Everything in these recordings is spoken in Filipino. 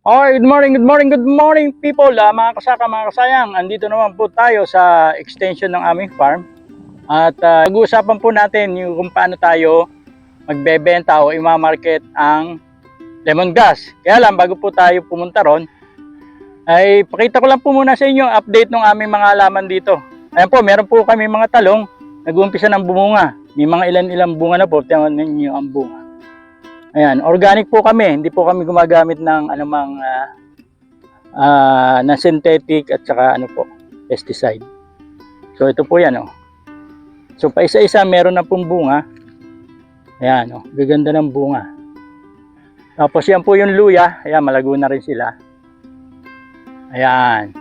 Okay, good morning, good morning, good morning people, ah, mga kasaka, mga kasayang. Andito naman po tayo sa extension ng aming farm. At ah, pag-uusapan po natin yung kung paano tayo magbebenta o imamarket ang lemongrass. Kaya lang, bago po tayo pumunta ron, ay pakita ko lang po muna sa inyo update ng aming mga halaman dito. Ayan po, meron po kami mga talong, nag-uumpisa ng bumunga. May mga ilan-ilang bunga na po, tingnan ninyo ang bunga. Ayan, organic po kami, hindi po kami gumagamit ng anumang ah ah, na synthetic at saka ano po, pesticide. So ito po yan oh. So pa isa-isa meron na pong bunga. Ayan oh, gaganda ng bunga. Tapos yan po yung luya, ayan malago na rin sila. Ayan.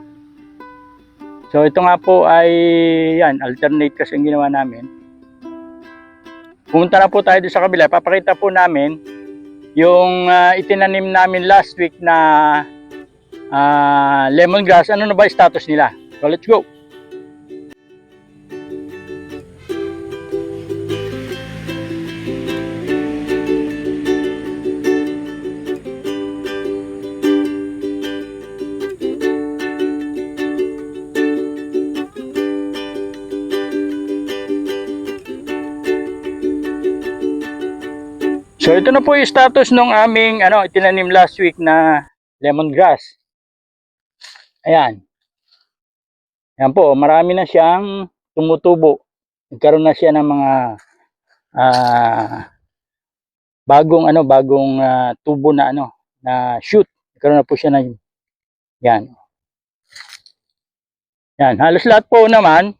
So ito nga po ay yan, alternate kasi ang ginawa namin. Pumunta na po tayo doon sa kabila, papakita po namin yung ah, itinanim namin last week na ah, lemongrass, ano na ba status nila? So let's go. So ito na po yung status ng aming ano, itinanim last week na lemongrass. Ayan. Ayan po, marami na siyang tumutubo. Nagkaroon na siya ng mga ah, bagong ano, bagong ah, tubo na ano, na shoot. Nagkaroon na po siya ng yan. Yan, halos lahat po naman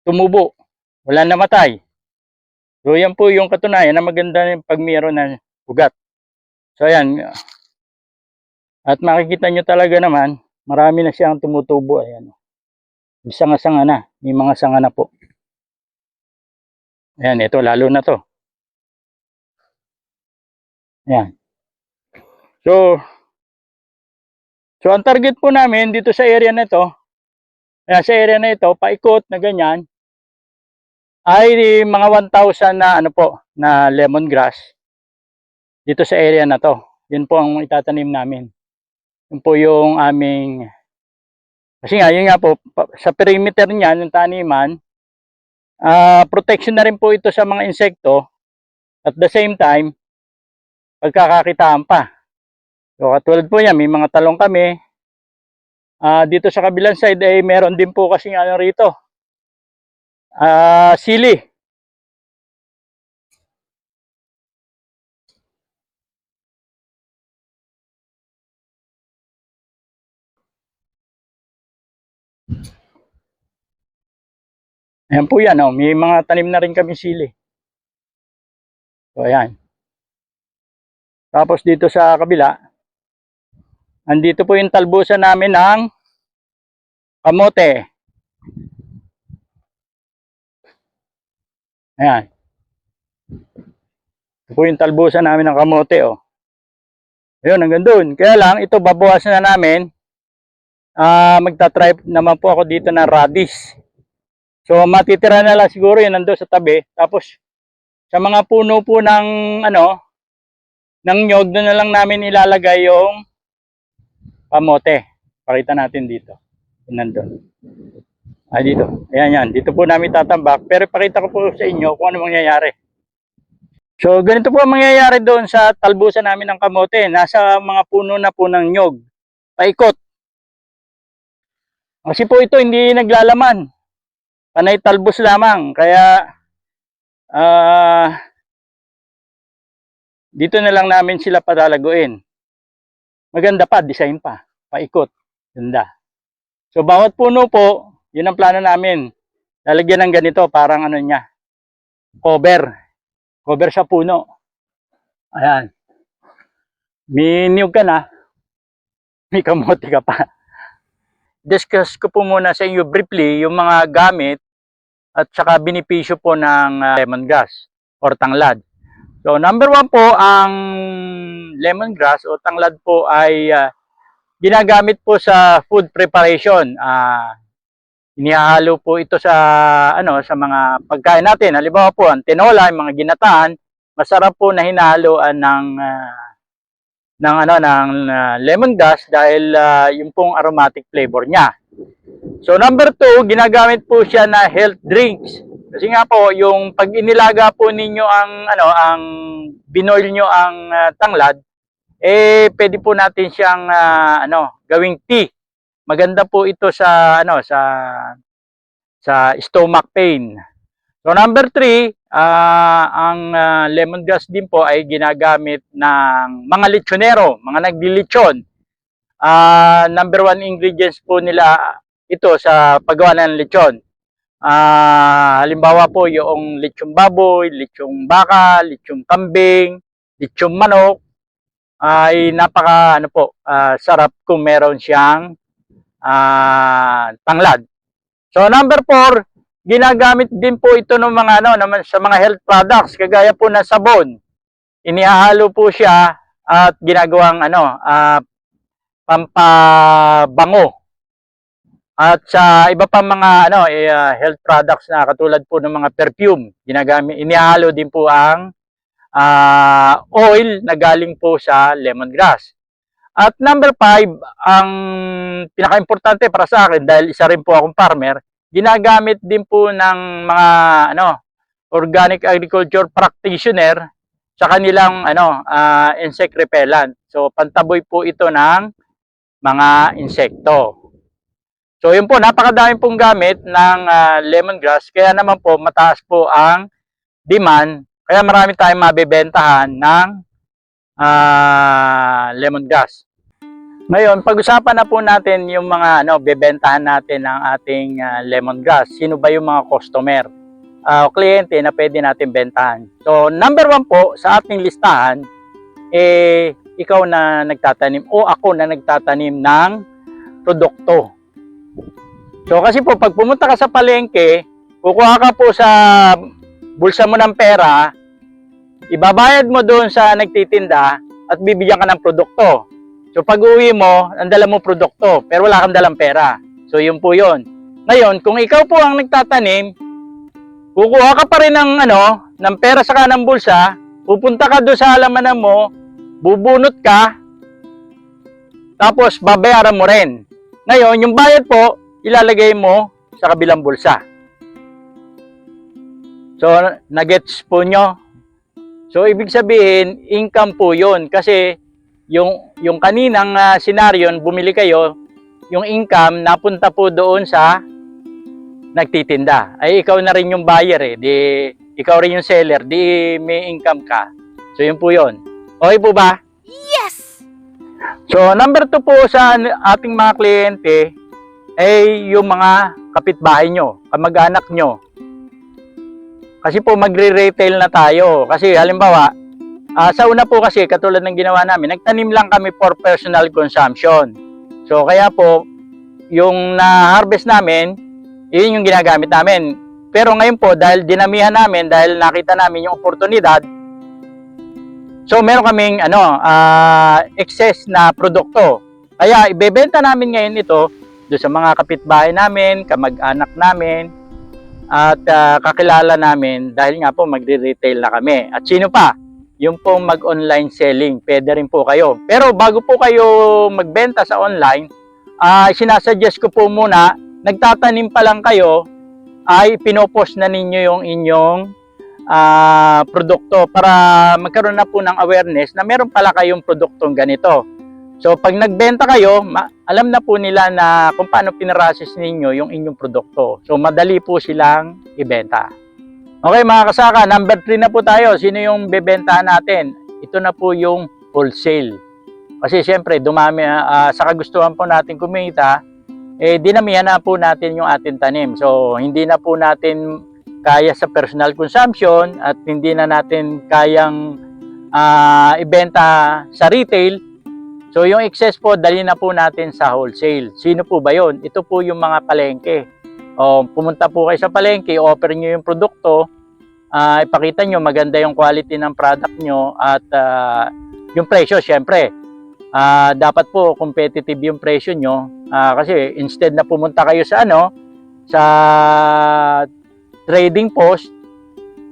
tumubo. Wala namatay. So yan po yung katunayan na maganda yung pag mayroon na ugat. So ayan. At makikita nyo talaga naman, marami na siyang tumutubo. Ayan. Sanga-sanga na. May mga sanga na po. Ayan, ito lalo na to. Ayan. So, so ang target po namin dito sa area na ito, ayan, sa area na ito, paikot na ganyan, ay mga 1,000 na ano po, na lemongrass dito sa area na to. Yun po ang itatanim namin. Yun po yung aming kasi nga, yun nga po, sa perimeter niyan, yung taniman, ah protection na rin po ito sa mga insekto. At the same time, pagkakakitaan pa. So, katulad po yan, may mga talong kami. Ah dito sa kabilang side ay meron din po kasi ano rito, Ah, sili. Ayan po yan, oh. may mga tanim na rin kami sili. So, ayan. Tapos dito sa kabila, andito po yung talbusan namin ng kamote. Ayan. Ito po yung talbusan namin ng kamote, oh. Ayun, hanggang doon. Kaya lang, ito babawasan na namin. Ah, magta-try naman po ako dito ng radish. So, matitira na lang siguro yun nando sa tabi. Tapos, sa mga puno po ng, ano, ng nyog, doon na lang namin ilalagay yung kamote. Pakita natin dito. Nandun. Ay, dito. Ayan yan. Dito po namin tatambak. Pero pakita ko po sa inyo kung ano mangyayari. So, ganito po ang mangyayari doon sa talbusan namin ng kamote. Nasa mga puno na po ng nyog. Paikot. Kasi po ito hindi naglalaman. Panay talbos lamang. Kaya, ah, dito na lang namin sila patalaguin. Maganda pa, design pa. Paikot. Ganda. So, bawat puno po, yun ang plano namin. Lalagyan ng ganito, parang ano niya, cover. Cover sa puno. Ayan. May niyog ka na. May kamote ka pa. Discuss ko po muna sa inyo briefly yung mga gamit at saka benepisyo po ng ah, lemongrass or tanglad. So number one po, ang lemongrass o tanglad po ay ah, ginagamit po sa food preparation. Ah, Inihalo po ito sa ano sa mga pagkain natin. Halimbawa po ang tinola, yung mga ginataan, masarap po na hinahaluan ng ah, ng ano ng ah, lemongrass dahil ah, yung pong aromatic flavor niya. So number two, ginagamit po siya na health drinks. Kasi nga po, yung pag inilaga po ninyo ang ano ang binoil nyo ang ah, tanglad, eh pwede po natin siyang ah, ano gawing tea. Maganda po ito sa ano sa sa stomach pain. So number three, ah, ang ah, lemongrass din po ay ginagamit ng mga lechonero, mga naglilechon. Ah, number one ingredients po nila ito sa paggawa ng lechon. Ah, halimbawa po yung lechong baboy, lechong baka, lechong kambing, lechong manok ay napaka ano po, ah, sarap kung meron siyang ah, tanglad. So number four, ginagamit din po ito ng mga ano naman sa mga health products kagaya po ng sabon. Inihahalo po siya at ginagawang ano ah, pampabango. At sa iba pang mga ano ah, health products na katulad po ng mga perfume, ginagamit inihalo din po ang ah, oil na galing po sa lemongrass. At number five, ang pinaka-importante para sa akin dahil isa rin po akong farmer, ginagamit din po ng mga ano organic agriculture practitioner sa kanilang ano ah, insect repellent. So pantaboy po ito ng mga insekto. So yun po, napakadami pong gamit ng ah, lemongrass kaya naman po mataas po ang demand kaya marami tayong mabebentahan ng ah, lemongrass. Ngayon, pag-usapan na po natin yung mga ano, bebentahan natin ng ating ah, lemongrass. Sino ba yung mga customer ah, o kliyente na pwede natin bentahan? So, number one po sa ating listahan, eh, ikaw na nagtatanim o ako na nagtatanim ng produkto. So, kasi po, pag pumunta ka sa palengke, kukuha ka po sa bulsa mo ng pera, ibabayad mo doon sa nagtitinda at bibigyan ka ng produkto. So pag uwi mo, ang dala mo produkto, pero wala kang dalang pera. So yun po yun. Ngayon, kung ikaw po ang nagtatanim, kukuha ka pa rin ng, ano, ng pera sa kanang bulsa, pupunta ka doon sa halamanan mo, bubunot ka, tapos babayaran mo rin. Ngayon, yung bayad po, ilalagay mo sa kabilang bulsa. So, nagets po nyo? So, ibig sabihin, income po yun. Kasi, yung, yung kaninang uh, senaryo, bumili kayo, yung income napunta po doon sa nagtitinda. Ay, ikaw na rin yung buyer eh. Di, ikaw rin yung seller. Di may income ka. So, yun po yun. Okay po ba? Yes! So, number two po sa ating mga kliyente ay yung mga kapitbahay nyo, kamag-anak nyo. Kasi po magre-retail na tayo. Kasi halimbawa, ah, sa una po kasi katulad ng ginawa namin, nagtanim lang kami for personal consumption. So kaya po, yung na-harvest namin, yun yung ginagamit namin. Pero ngayon po, dahil dinamihan namin, dahil nakita namin yung oportunidad, so meron kaming ano, ah, excess na produkto. Kaya ibebenta namin ngayon ito doon sa mga kapitbahay namin, kamag-anak namin, at ah, kakilala namin dahil nga po magre-retail na kami. At sino pa? Yung pong mag-online selling, pwede rin po kayo. Pero bago po kayo magbenta sa online, ah sinasuggest ko po muna, nagtatanim pa lang kayo, ay pinopost na ninyo yung inyong ah, produkto para magkaroon na po ng awareness na meron pala kayong produktong ganito. So pag nagbenta kayo, alam na po nila na kung paano pinarasis ninyo yung inyong produkto. So madali po silang ibenta. Okay mga kasaka, number 3 na po tayo. Sino yung bebentahan natin? Ito na po yung wholesale. Kasi siyempre, dumami, ah, sa kagustuhan po natin kumita, eh dinamihan na po natin yung ating tanim. So hindi na po natin kaya sa personal consumption at hindi na natin kayang ah, ibenta sa retail, So yung excess po, dali na po natin sa wholesale. Sino po ba yon? Ito po yung mga palengke. O, pumunta po kayo sa palengke, offer nyo yung produkto, ah, ipakita nyo maganda yung quality ng product nyo at ah, yung presyo, syempre. Ah, dapat po competitive yung presyo nyo Ah, kasi instead na pumunta kayo sa ano, sa trading post,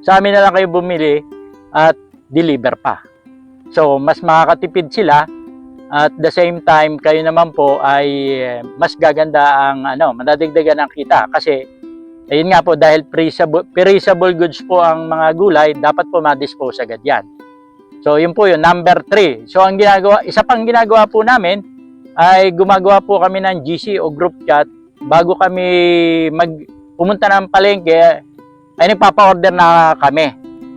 sa amin na lang kayo bumili at deliver pa. So, mas makakatipid sila At the same time, kayo naman po ay eh, mas gaganda ang ano, madadagdagan ang kita kasi ayun nga po dahil perishable, goods po ang mga gulay, dapat po ma-dispose agad 'yan. So yun po yun, number 3. So ang ginagawa, isa pang ginagawa po namin ay gumagawa po kami ng GC o group chat bago kami mag pumunta ng palengke ay nagpapa-order na kami.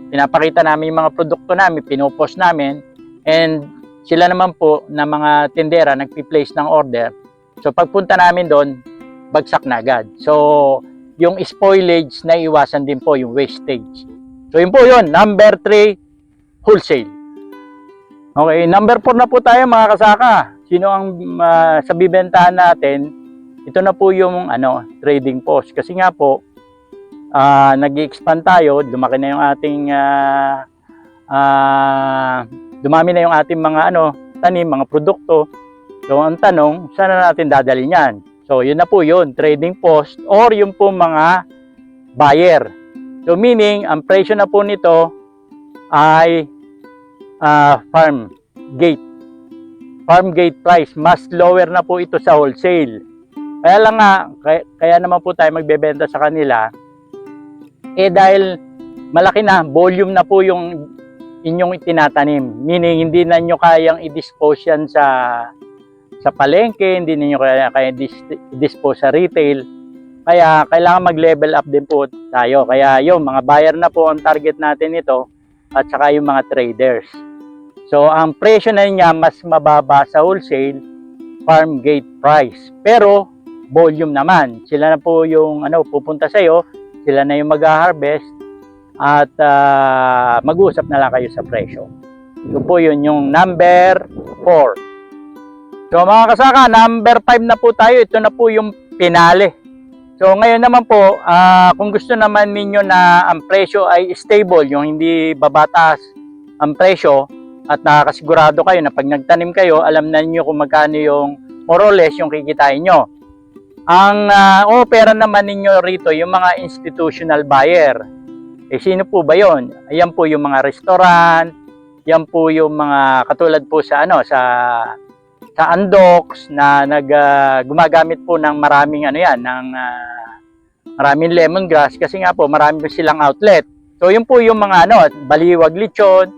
Pinapakita namin yung mga produkto namin, pinopost namin and sila naman po na mga tindera nagpi-place ng order. So pagpunta namin doon, bagsak na agad. So yung spoilage na iwasan din po yung wastage. So yun po yun, number 3, wholesale. Okay, number 4 na po tayo mga kasaka. Sino ang uh, sa bibentahan natin? Ito na po yung ano, trading post. Kasi nga po, ah nag-expand tayo, lumaki na yung ating ah, ah, dumami na yung ating mga ano, tanim, mga produkto. So ang tanong, saan na natin dadalhin yan? So yun na po yun, trading post or yung po mga buyer. So meaning, ang presyo na po nito ay ah, farm gate. Farm gate price, mas lower na po ito sa wholesale. Kaya lang nga, kaya, kaya naman po tayo magbebenta sa kanila, eh dahil malaki na, volume na po yung inyong itinatanim. Meaning, hindi na nyo kayang i-dispose yan sa sa palengke, hindi ninyo kaya, kaya dis- i-dispose sa retail. Kaya kailangan mag-level up din po tayo. Kaya yung mga buyer na po ang target natin ito at saka yung mga traders. So, ang presyo na niya mas mababa sa wholesale farm gate price. Pero, volume naman. Sila na po yung ano, pupunta sa iyo, sila na yung mag-harvest at ah, mag-uusap na lang kayo sa presyo. Ito po yun yung number 4. So mga kasaka, number 5 na po tayo. Ito na po yung pinale. So ngayon naman po, ah, kung gusto naman ninyo na ang presyo ay stable, yung hindi babatas ang presyo at nakakasigurado kayo na pag nagtanim kayo, alam na niyo kung magkano yung more or less yung kikitain nyo. Ang uh, opera naman ninyo rito, yung mga institutional buyer. Eh, sino po ba yon? Ayan po yung mga restaurant, yan po yung mga katulad po sa ano sa sa Andox na nag ah, gumagamit po ng maraming ano yan ng ah, maraming lemongrass kasi nga po marami silang outlet. So yun po yung mga ano baliwag lechon,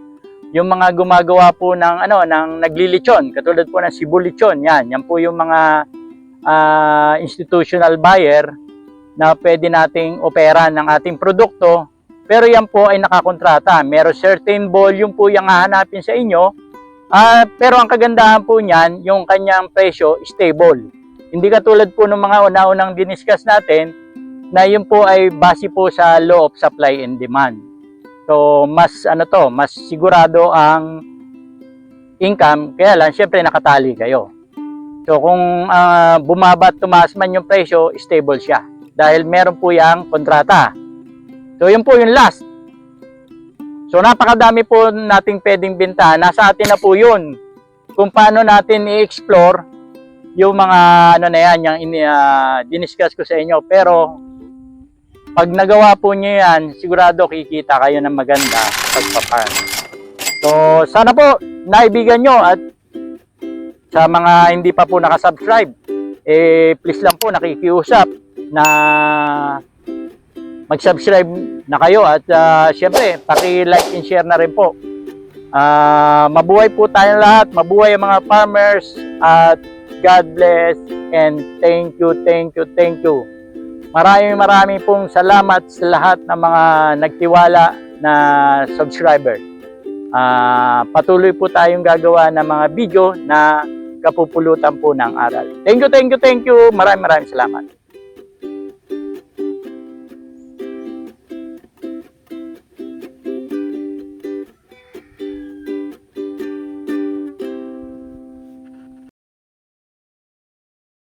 yung mga gumagawa po ng ano ng naglilitsyon katulad po ng Cebu lechon yan. Yan po yung mga ah, institutional buyer na pwede nating opera ng ating produkto pero yan po ay nakakontrata. Meron certain volume po yung hahanapin sa inyo. Ah, pero ang kagandahan po niyan, yung kanyang presyo stable. Hindi katulad po ng mga una-unang diniscuss natin na yun po ay base po sa law of supply and demand. So, mas ano to, mas sigurado ang income, kaya lang syempre nakatali kayo. So, kung ah, bumaba at tumaas man yung presyo, stable siya. Dahil meron po yung kontrata. So, yun po yung last. So, napakadami po nating pwedeng binta. Nasa atin na po yun. Kung paano natin i-explore yung mga ano na yan, yung ini, ah, diniscuss ko sa inyo. Pero, pag nagawa po nyo yan, sigurado kikita kayo ng maganda pagpapan. So, sana po naibigan nyo at sa mga hindi pa po nakasubscribe, eh, please lang po nakikiusap na mag-subscribe na kayo at uh, syempre, paki-like and share na rin po. Ah, mabuhay po tayong lahat, mabuhay ang mga farmers at God bless and thank you, thank you, thank you. Maraming maraming pong salamat sa lahat ng mga nagtiwala na subscriber. Ah, patuloy po tayong gagawa ng mga video na kapupulutan po ng aral. Thank you, thank you, thank you. Maraming maraming salamat.